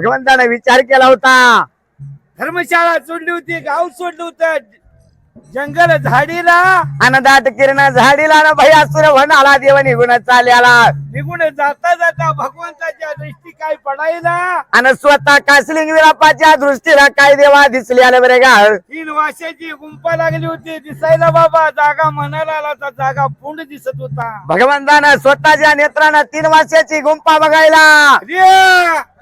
भगवंताने विचार केला होता. धर्मशाळा सोडली होती गाव सोडलं होतं. जंगल झाडीला. अनदाट किरण झाडीला न भयासुर म्हणाला देव निघून चाल्याला निघून जाता जाता भगवंताच्या दृष्टी काय पडायला? आणि स्वतः कासलिंग विरापाच्या दृष्टीला काय देवा दिसले आले बरे का? तीन वाशाची गुंपा लागली होती दिसायला बाबा जागा म्हणायला आला तर जागा पुंड दिसत होता. भगवंतानं स्वतःच्या नेत्रानं तीन वास्याची गुंपा बघायला.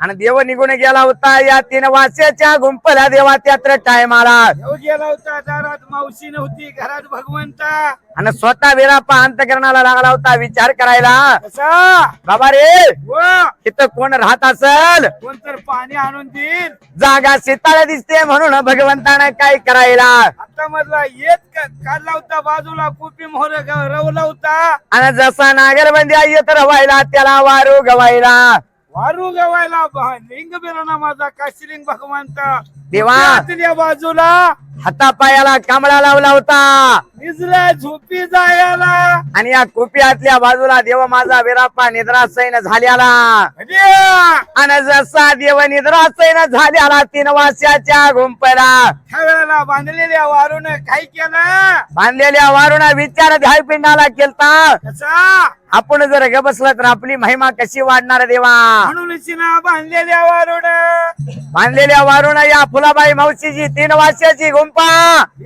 आणि देव निघून गेला होता या तीन वास्याच्या गुंपला देवा त्यात्र टाइम आला देव गेला होता दारात मावशी नव्हती घरात भगवंता. आणि स्वतः विरापा अंतकरणाला लागला होता विचार करायला. कसा? बाबा रे व. इथं कोण राहत असल? कोण तर पाणी आणून देईल. जागा शेताला दिसते म्हणून भगवंतानं काय करायला? आता मधला येत का- काढला होता बाजूला कुपी मोहर ग- रवला होता. आणि जसा नागरबंदी येत रवायला त्याला वारू गवायला. वारू गवायला लिंग बिराना माझा काशिलिंग भगवंता. देवा. आतल्या बाजूला. हातापायाला कांबळा लावला होता. निजला झोपी जायला. आणि या कुपियातल्या बाजूला देव माझा विरापा निद्रासैन झाल्याला. अरे, आणि जसा देव निद्रासैन झाल्याला तीन वास्याच्या गुंपला त्या वेळेला बांधलेल्या वारून काय केलं? बांधलेल्या वारुणा विचार ध्यायपिंडाला केलता आपण जर ग बसलं तर आपली महिमा कशी वाढणार देवा? म्हणून बांधलेल्या वारून बांधलेल्या वारुणा या फुलाबाई मावशीची तीन वास्याची गुंपा.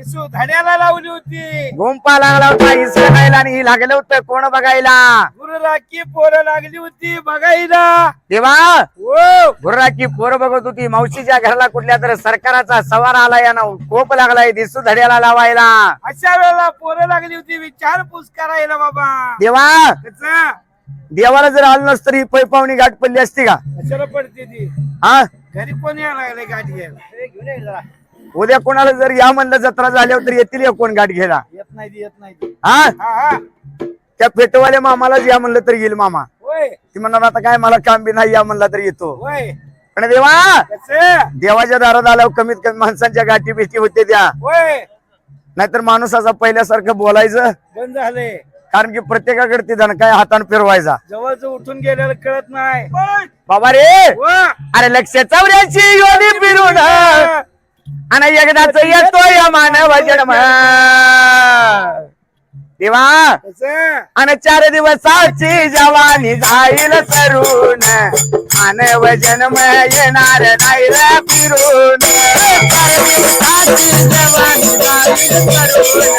इसू धड्याला लावली होती. गुंपा लागला होता इसरायला आणि ही लागलं होतं कोण बघायला? गुरु राखी पोरं लागली होती बघायला. देवा ओ गुर्रा की पोरं बघत होती मावशीच्या घराला कुठल्या तर सरकाराचा सवार आला यानं कोप लागलाय दिसू धड्याला लावायला. अशा वेळेला पोरं लागली होती विचारपूस करायला बाबा. देवा देवाला जर आलं नसतं तर ही पैपावणी गाठ पडली असती का? कशाला पडते ती? हा? घरी कोण यायला लागले गाठी घ्यायला? घेऊन ये जरा. उद्या कोणाला जर या म्हणलं जत्रा झाल्यावर तर येतील या कोण गाठ घ्यायला? येत नाही ती, येत नाही ती. हा? हा हा. त्या पेटवाल्या मामालाच या म्हणलं तर येईल मामा. होय. ती म्हणणार आता काय मला काम बी नाही या म्हणला तर येतो. होय. पण देवा! कस? देवाच्या दारात आल्यावर कमीत कमी माणसांच्या गाठी बिठी होते त्या. होय. नाहीतर माणूस असा पहिल्यासारखं बोलायचं. बंद झाले कारण की प्रत्येकाकडे ते जण काय हाताने फिरवायचा. जवळच उठून गेलेलं कळत नाही. बाबा रे. अरे लक्ष चौऱ्याची योनी फिरून आणि एकदाच येतोय मानव जन्म. देवा. कसं? आणि चार दिवसाची जवानी जाईल तरुण. मानव जन्म येणार नाही रे फिरून. चार दिवसाची जवानी जाईल तरुण.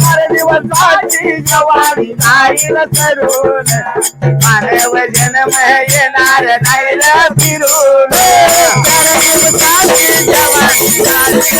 चार दिवसाची जवानी जाईल तरुण. मानव जन्म येणार नाही रे फिरून. चार दिवसाची जवानी जाईल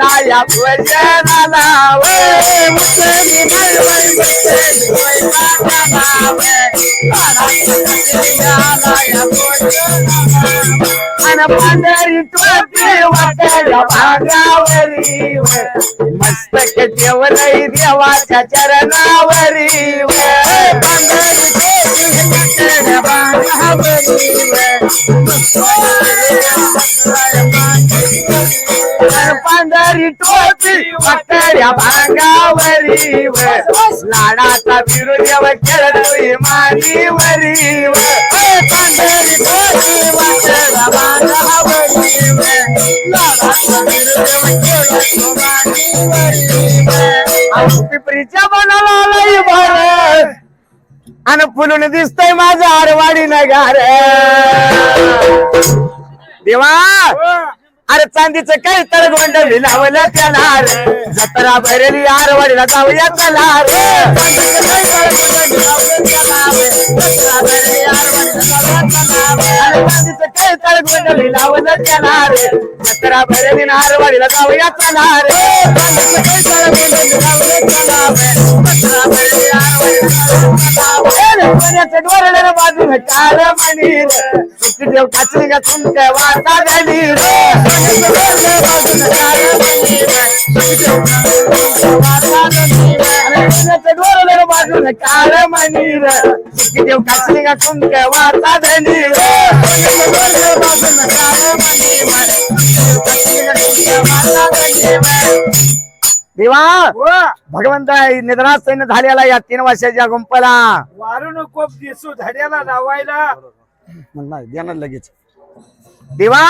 आला या भोजनाला मुसली पाकालावे अन पांढरी टोपी वाटायला भागावरी मस्तक ठेवलंय देवाच्या चरणावरी पांढरी टोपी वाटायला भागावरी वाटायला भागावरी लाडाचा विरुद्ध खेळतोय मानीवरी पांढरी टोपी वाटायला भागावरी पिपरीच्या बनाला लई भर. आणि फुलून दिसतंय माझा आरवाडी नगार देवा! अरे चांदीचं काही तळगोंड लावलं त्याला रे. जत्रा भरली आरवाडीला जाऊया चला रे. चांदीचं काही तळगोंड लावलं त्याला रे. जत्रा भरली आरवाडीला जाऊया चला रे. अरे चांदीचं काही तळगोंड लावलं लावलं त्याला जत्रा आरवाडीला देव का वाचा झाली रे सोन्याचं डोरलं बाजून काळं देव काचली का वाचा बाजून काळं भगवंत निद्रास सैन्य झालेला या तीन वर्षाच्या गुंपला वारून कोप दिसू धड्याला लावायला. म्हणणार देणार लगेच. देवा!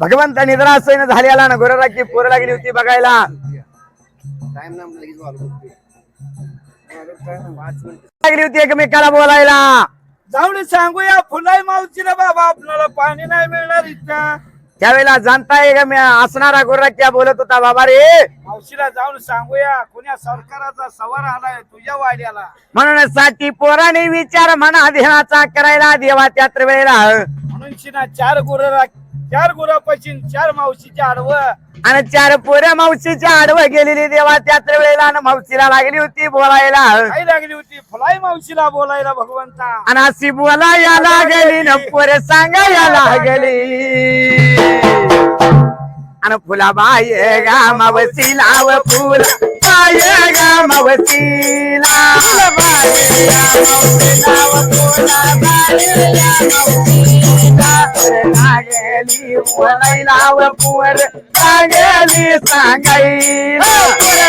भगवंत निद्रास सैन्य झालेला ना गोरराची पोर लागली होती बघायला. लागली होती एकमेकाला बोलायला. जाऊन सांगूया फुलाई मावशीला बाबा आपल्याला पाणी नाही मिळणार इथं त्यावेळेला जाणताय का मी? असणारा गोरराच्या बोलत होता बाबा रे? मावशीला जाऊन सांगूया कुण्या सरकाराचा सवार आलाय तुझ्या वाड्याला. म्हणून साठी पोराने विचार म्हणा देहाचा करायला देवा त्यात्र वेळेला. म्हणून शिना चार गुर चार गुरापाशी चार मावशीच्या आडवं. आणि चार पोऱ्या मावशीच्या आडवं गेलेली देवा त्यात्र वेळेला आणि मावशीला लागली होती बोलायला. काही लागली होती? फुलाई मावशीला बोलायला भगवंता. आणि अशी बोला या लागली न पोरे सांगा या लागली. आणि फुला बाय गामावसीला व फुल. बाय गामावसीला बाय गामावसीला व फुला. बाय गामावसीला लागली बोलायला व पोर लागली लागली लागली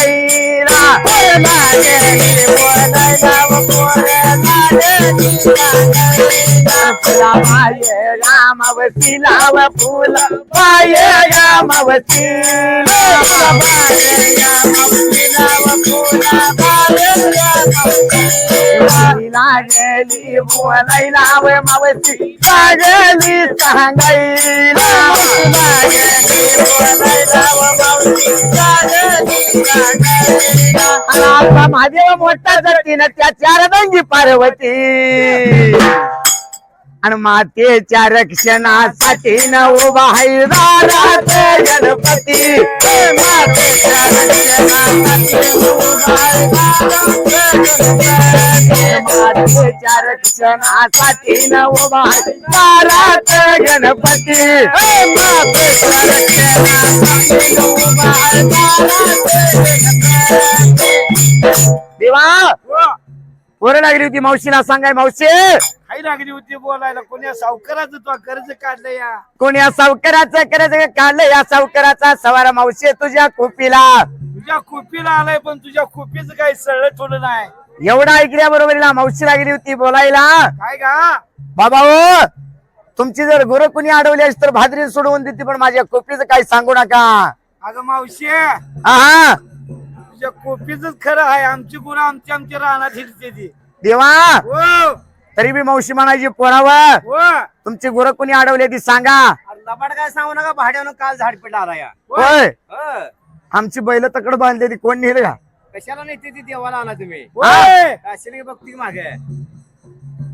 फुला पाये रामावतीला व फुल पाये रामावतीला पाये बोलायला सांगायला बोलायला आणि महादेव मोठा जातीनं त्या चार रंगी पार्वती. आणि मातेच्या रक्षणासाठी न उभा आहे गणपती मातेच्या रक्षणासाठी उभा आहे गणपती. मातेच्या रक्षणासाठी न उभा आहे गणपती. मातेच्या रक्षणासाठी उभा देवा. पोरं लागली होती मावशीला सांगाय मावशी. काही लागली होती बोलायला. कोण्या सावकाराचं तो कर्ज काढलं या? कोणी या सावकाराचं करायचं काढलं या सावकाराचा सवारा मावशी तुझ्या कुपीला तुझ्या कुपीला आलाय पण तुझ्या कुपीचं काही सळलं थोडं नाही. एवढा ऐकल्या बरोबरीला मावशी लागली होती बोलायला. काय का बाबा हो तुमची जर गुरु कुणी अडवली असती तर भादरी सोडवून देते पण माझ्या कुपीचं काही सांगू नका. अगं मावशी हा तुझ्या कुपीच खरं आहे. आमची गुरं आमची आमच्या रानात ती. देवा! हो. तरी बी मावशी म्हणायची पोरावं हो. तुमची गुरु कुणी अडवली ती सांगा. लबाड काय सांगू नका भाड्यानं काल झाडपीट आला या. होय. हं. आमची बैल तकड बांधलेली कोण नेलं का? कशाला नाही ती देवाला आला तुम्ही? होय काशीला बघती मागे.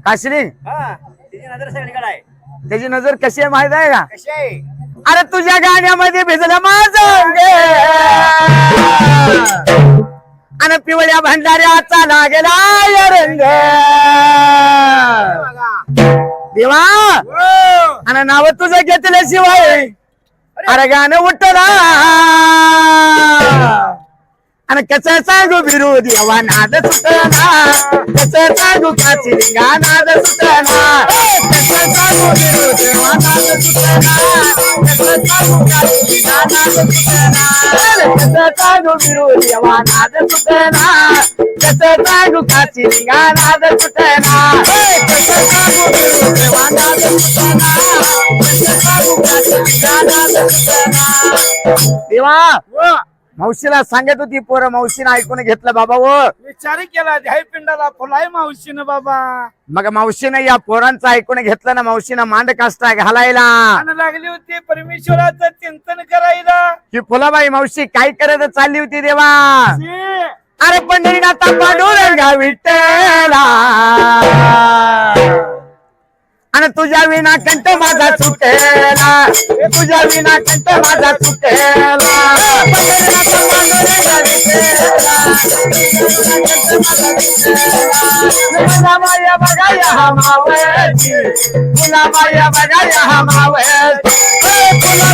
काशिनी हा. तिची नजर सगळीकडे आहे. त्याची नजर कशी आहे माहीत आहे का? कशी आहे? अरे तुझ्या गाण्यामध्ये भिजलं माझं आणि पिवळ्या भंडाऱ्याचा लागला रंग देवा. आणि नाव तुझं घेतल्याशिवाय अरे गाणं उठला. आणि कसं सांगू विरोधी देवा नाद सुटना. कसं सांगू काची लिंगा नाद सुटना. कसं सांगू विरोधी देवा नाद सुटना. कसं सांगू काची लिंगा नाद सुटना. कसं सांगू विरोधी देवा नाद सुटना. कसं सांगू काची लिंगा नाद सुटना. कसं सांगू विरोधी देवा नाद सुटना. कसं सांगू काची लिंगा नाद सुटना. देवा मावशीला सांगत होती पोरं मावशीनं ऐकून घेतलं बाबा व. विचार केला ध्याय पिंडाला फुलाय मावशीनं बाबा. मग मावशीनं या पोरांचं ऐकून घेतलं ना मावशीनं मांड काष्टा घालायला. आणि लागली होती परमेश्वराचं चिंतन करायला. की फुलाबाई मावशी काय करत चालली होती देवा? अरे पंढरीनाथा पांडुरंगा विठ्ठला. आणि तुझ्या विना कंठ माझा सुटेला. तुझ्या विना कंठ माझा सुटेला. पंढरीनाथा पांडुरंगा विठ्ठला माया बघा या मावळची फुला माया बघा या मावळची फुला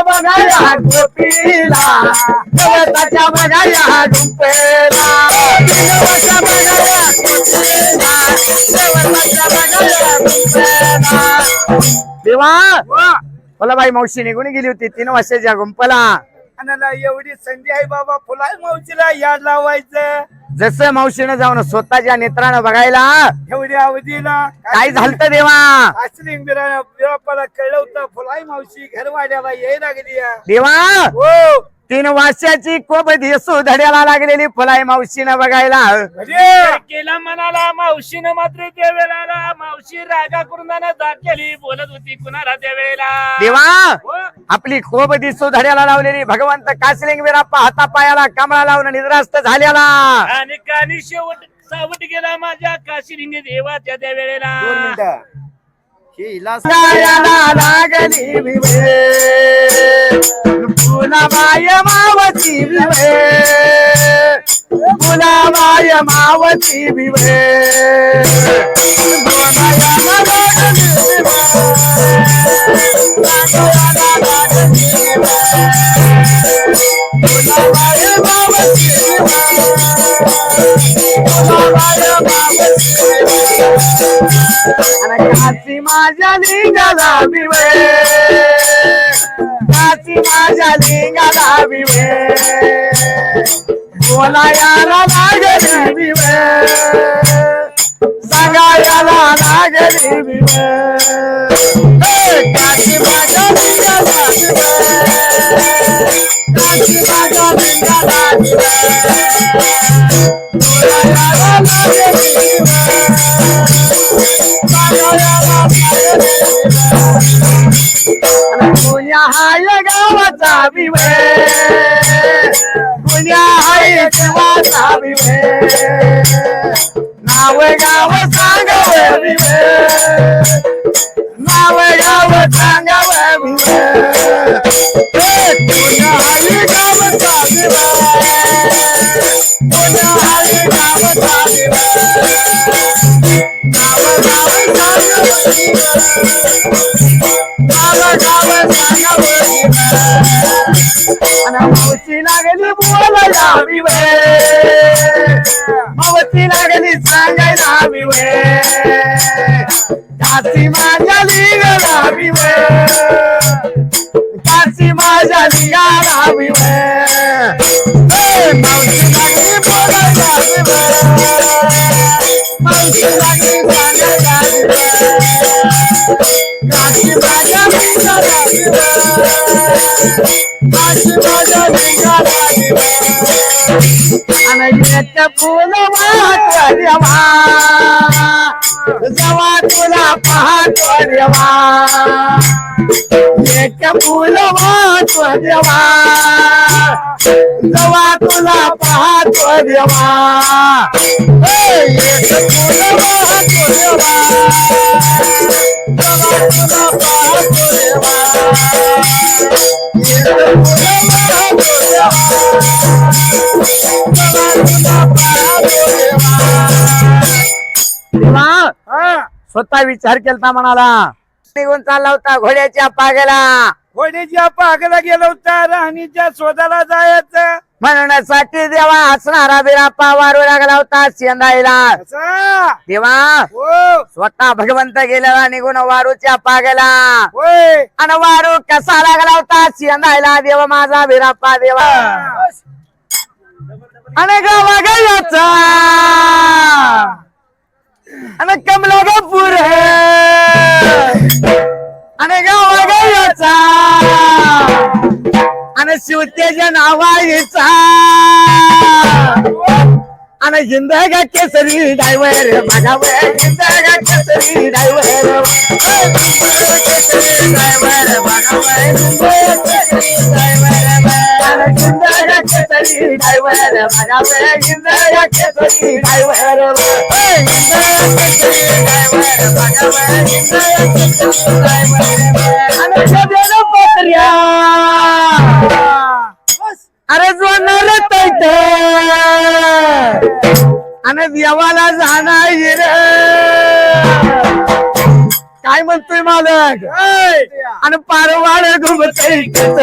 गोपीला डुंपेला गोपीला डुंपेला देवा मला बाई मावशी निघून गेली होती. तीन वर्षाच्या गुंपला आणि एवढी संधी आहे बाबा. फुलाय मावशीला याड लावायचं. जसं मावशीनं जाऊन स्वतःच्या नेत्रानं बघायला एवढी अवधीला काय झालं देवा? आश्रिंग बिरापाला फुलाय मावशी घरवाड्याला याय लागली. देवा! हो. तीन वर्षाची कोब दिसू धड्याला लागलेली फुलाई मावशीनं बघायला. म्हणजे केला म्हणाला मावशीनं मात्र त्यावेळेला मावशी रागा करुणानं दाटलेली बोलत होती कुणाला त्यावेळेला देवा हो, आपली खोब दिसू धड्याला लावलेली भगवंत कासलिंग विराप्पा हातापायाला कमळा लावून निद्रास्त झालेला आणि कानी शेवट सावट गेला माझ्या काशीलिंग देवाच्या त्या वेळेला मिनिटं. हे लागली विवे फुलाबाय मावती विवे फुलाबाय मावती विवे गोनायाला लागली विवे. गायाला लागली विवे. फुलाबाय मावती विवे. फुलाबाय मावती विवे. अरे काची माझ्या लिंगाला बिवे काची माझ्या लिंगाला बिवे बोलायाला लागली लागली माझ्या लिंगाला माझ्या बोलायाला लागली बिवे पुण्या हाय गावाचा विवे नाव गाव सांगाव नाव गाव सांगाव विवे ए, पुण्या हाय गावाचा विवे पुण्या हाय गावाचा गाव सांगाव गाव गाव सांगाव काशी माझ्या लिगाला विवे काशी माझ्या लिगाला विवे ए, मावशी लागली बोलायला विवे मावशी लागली सांगायला विवे काशी माझ्या लिगाला विवे काशी माझ्या लिगाला विवे आणि एक फुल वाहतो देवा तुला पाहतो देवा एक फुल वाहतो देवा जवा तुला पाहतो देवा एक फुल वाहतो देवा जवा तुला पाहतो देवा एक फुल वाहतो देवा जवा तुला पाहतो देवा हा. स्वतः विचार केलता म्हणाला. निघून चालला होता घोड्याच्या पागला. घोड्याच्या पागला गेलो होता राणीच्या शोधाला जायचं. म्हणण्यासाठी देवा हसणारा बिरापा वारू लागला होता शेंदाईला. असा देवा हो. स्वतः भगवंत गेलेला निघून वारूच्या पागला. होय. आणि वारू कसा लागला होता शेंदाईला देव माझा बिरापा देवा. आणि गावा शिवतेच्या नावाईचा आणि हिंदग केसरी हिंदग केसरी ड्रायव्हर केसरी ड्रायव्हर बघावं हिंदग केसरी ड्रायव्हर हिंदग केसरी ड्रायव्हर बघावं हिंदग केसरी आणि आणि देवाला जाणार म्हणतोय मालक. आणि पारवाड घुमतय कस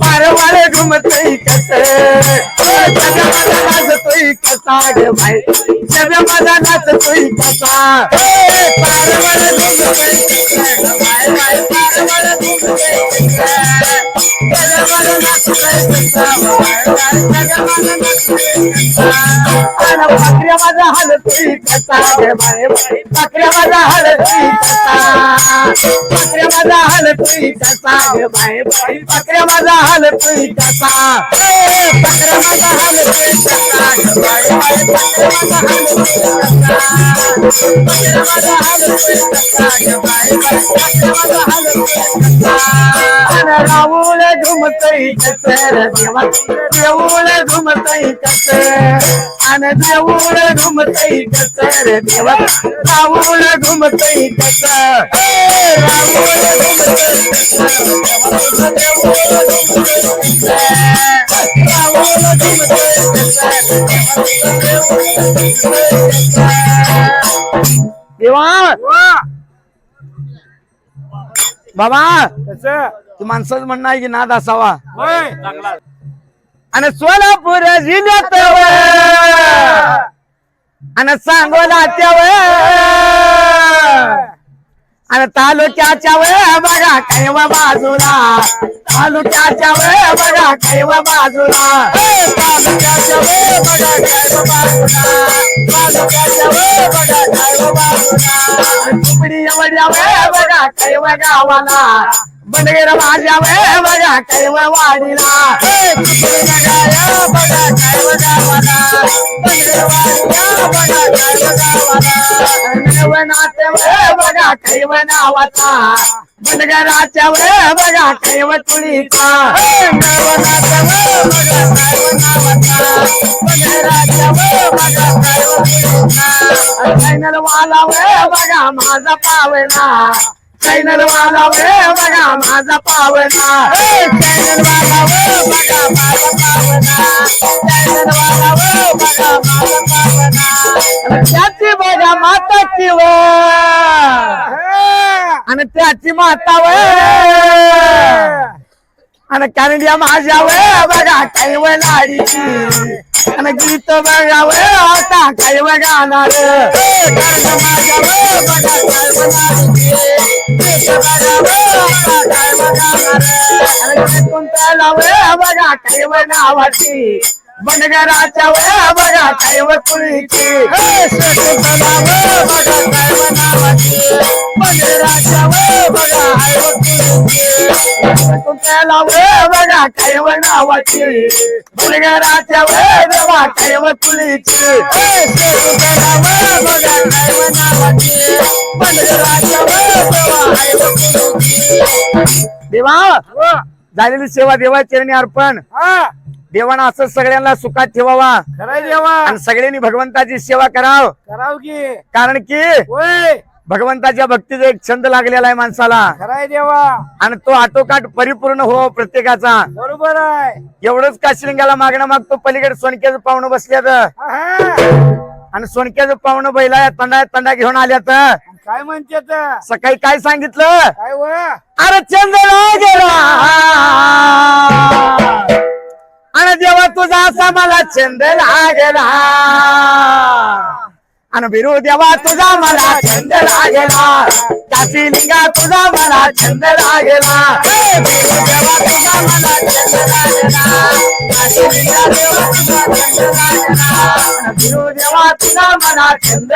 पारवाड घुमतय कस नाचतोय कसा गे बाई. सगळ्या माझा नाचतोय कसा. पारवाड घुमतय पारवाड घुमतय माझा हलतोय कसा गे बकऱ्या माझा हलतोय कसा. बकऱ्या माझा हलतोय कसा गे बाई बाई. बकऱ्या माझा हलतोय कसा ए, बकऱ्या माझा हलतोय कसा गे बाई बाई. बकऱ्या माझा हलतोय कसा बकऱ्या माझा हलतोय कसा गे बाई बाई. बकऱ्या माझा हलतोय कसा आणि राऊळ घुमतय कस रे देवा देऊळ घुमतय कस आणि देऊळ घुमतय कस रे देवा राऊळ घुमतय कस देवा बाबा तू माणसाच म्हणणं आहे की नाद असावा. आणि सोलापूर जिल्ह्यात आणि सांगोला आणि तालुक्याच्या वे बघा कैव बाजूला. तालुक्याच्या वे बघा कैव बाजूला. तालुक्याच्या वे बघा कैव बाजूला. तालुक्याच्या वे बघा कैव बाजूला. तुकडी एवढ्या वे बघा कैव गावाला. बनगेर माझ्या बघा कैव वाडीला. बघा कैव गावाला. बनगेर वाडीला बघा कैव गावाला. नवनाथ वे बघा कैव नावाचा. बनगराच्या वे बघा कैव तुळीचा. ए, नवनाथ वे बघा कैव नावाचा. बनगराच्या वे बघा कैव तुळीचा. कैनल वाला वे बघा माझा पावना चैनल वाला वे बघा माझा पावना चैनल वाला वे बघा माझा पावना चैनल वाला वे बघा माझा पावना त्याची बघा माताची व. आणि त्याची माता व. आणि कानड्या माझ्या वे बघा कैव लाडीची आणि गीत बघा वे आता कैव गाणार. कर्ज माझ्या बघा कैव लाडीची बघा नावाची. बनगराच्या वया बघा काय वकुळीची बघा काय नावाची बनगराच्या व बघा हाय वकुळीची शकुंतला व बघा काय नावाची बनगराच्या व बघा काय वकुळीची शकुंतला व बघा काय नावाची बनगराच्या व बघा हाय वकुळीची देवा. झालेली सेवा देवा चरणी अर्पण. हा. देवानं असं सगळ्यांना सुखात ठेवावा. खरंय देवा. आणि सगळ्यांनी भगवंताची सेवा कराव. कराव की. कारण की होय. भगवंताच्या भक्तीचा एक छंद लागलेला आहे माणसाला. खराय देवा. आणि तो आटोकाट परिपूर्ण हो प्रत्येकाचा. बरोबर आहे. एवढंच काशिलिंगाला मागणं मागतो? पलीकडे सोनक्याचं पाहुणं बसल्यात. आणि सोनक्याचं पाहुणं बैला तंडा तंडा घेऊन आल्यात. काय म्हणतात सकाळी काय सांगितलं? काय व? अरे चंद गेला जेव्हा तुझा असा मला छंद लागला आणि बिरू देवा तुझा मला छंद लागला काशी लिंगा तुझा मला छंद लागला ए, बिरू देवा तुझा मला छंद